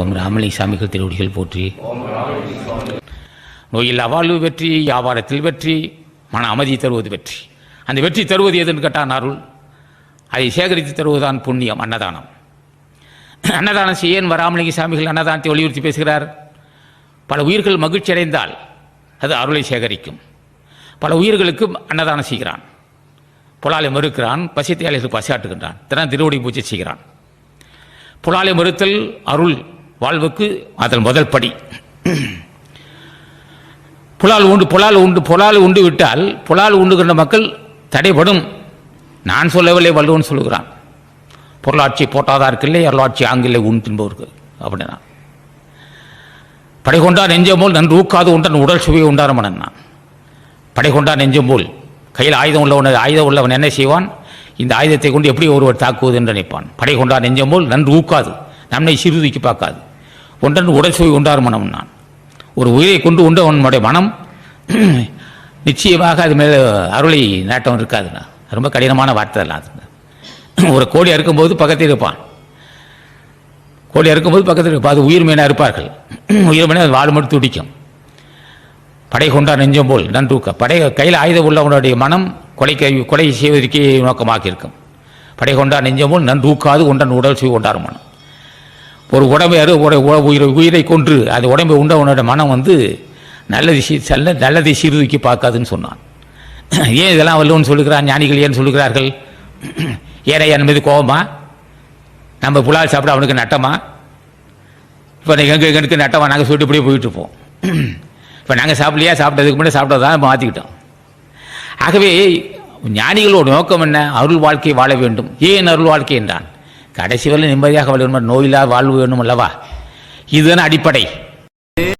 ஓம் ராமலிங்க சாமிகள் திருவடிகள் போற்றி. நோயில் அவாழ்வு வெற்றி வியாபாரத்தில் வெற்றி மன அமைதி தருவது வெற்றி. அந்த வெற்றி தருவது எதுன்னு கேட்டான் அருள். அதை சேகரித்து தருவதுதான் புண்ணியம் அன்னதானம். அன்னதானம் செய்ய ஏன் வராமலிங்க சாமிகள் அன்னதானத்தை வலியுறுத்தி பேசுகிறார்? பல உயிர்கள் மகிழ்ச்சி அடைந்தால் அது அருளை சேகரிக்கும். பல உயிர்களுக்கு அன்னதானம் செய்கிறான். புலாலை மறுக்கிறான் பசித்தையாளிகள் பசியாட்டுகின்றான் தினம் திருவடி பூஜை செய்கிறான். புலாலை மறுத்தல் அருள் வாழ்வுக்கு அதன் முதல் படி. புலால் உண்டு புலால் உண்டு புலால் உண்டு விட்டால் புலால் உண்டுகின்ற மக்கள் தடைபடும். நான் சொல்லவில்லை வள்ளுவன் சொல்லுகிறான். பொருளாட்சி போட்டாதார்க்கில்லை அருளாட்சி ஆங்கில்லை உண் தின்பவருக்கு அப்படின்னா. படை கொண்டா நெஞ்சம்போல் நன்று ஊக்காது உண்டன் உடல் சுவையை உண்டான மனன் படை கொண்டா நெஞ்சம்போல் கையில் ஆயுதம் உள்ளவன் ஆயுதம் உள்ளவன் என்ன செய்வான்? இந்த ஆயுதத்தை கொண்டு எப்படி ஒருவர் தாக்குவது என்று நினைப்பான். படை கொண்டா நெஞ்சம்போல் நன்று ஊக்காது நம்மை சிறுதிக்கு பார்க்காது. ஒன்றன் உடல் சுவை உண்டார் மனம் நான். ஒரு உயிரை கொண்டு உண்டவனுடைய மனம். நிச்சயமாக அது மேலே அருளை நாட்டம் இருக்காதுண்ணா ரொம்ப கடினமான வார்த்தை எல்லாம் அது. ஒரு கோழி அறுக்கும்போது பக்கத்தில் இருப்பான். கோழி அறுக்கும்போது பக்கத்தில் இருப்பான். அது உயிர் மீனாக இருப்பார்கள். உயிர் மீனாக வாழ் மட்டும் துடிக்கும். படை கொண்டா நெஞ்சம் போல் நன்றூக்க படை கையில் ஆயுதம் உள்ளவனுடைய மனம் கொலைக்கு கொலை செய்வதற்கே நோக்கமாக இருக்கும். படை கொண்டா நெஞ்சம் போல் நன்றூக்காது உண்டன் உடல் செய்ய கொண்டார் மனம். ஒரு உடம்பை அறு உட- உயிரை உயிரை கொன்று அது உடம்பை உண்டவனோட மனம் வந்து நல்லது சீ செல்ல நல்லதை சீர்தூக்கி பார்க்காதுன்னு சொன்னான். ஏன் இதெல்லாம் வல்லுவன் சொல்லுகிறான் ஞானிகள் ஏன் சொல்லுகிறார்கள்? ஏனையா என் மீது கோபமா? நம்ம புலால் சாப்பிட அவனுக்கு நட்டமா? இப்போ எங்கள் எங்களுக்கு நட்டமா? நாங்கள் சொல்லிட்டு இப்படியே போயிட்டு இருப்போம். இப்போ நாங்கள் சாப்பிடலையா? சாப்பிட்டதுக்கு முன்னாடி சாப்பிட்டதான் மாற்றிக்கிட்டோம் ஆகவே ஞானிகளோட நோக்கம் என்ன? அருள் வாழ்க்கை வாழ வேண்டும். ஏன் அருள் வாழ்க்கை என்றான்? கடைசி வரை நிம்மதியாக வாழ வேண்டும் நோயில்லா வாழ்வு வேண்டும் அல்லவா இதுதான் அடிப்படை.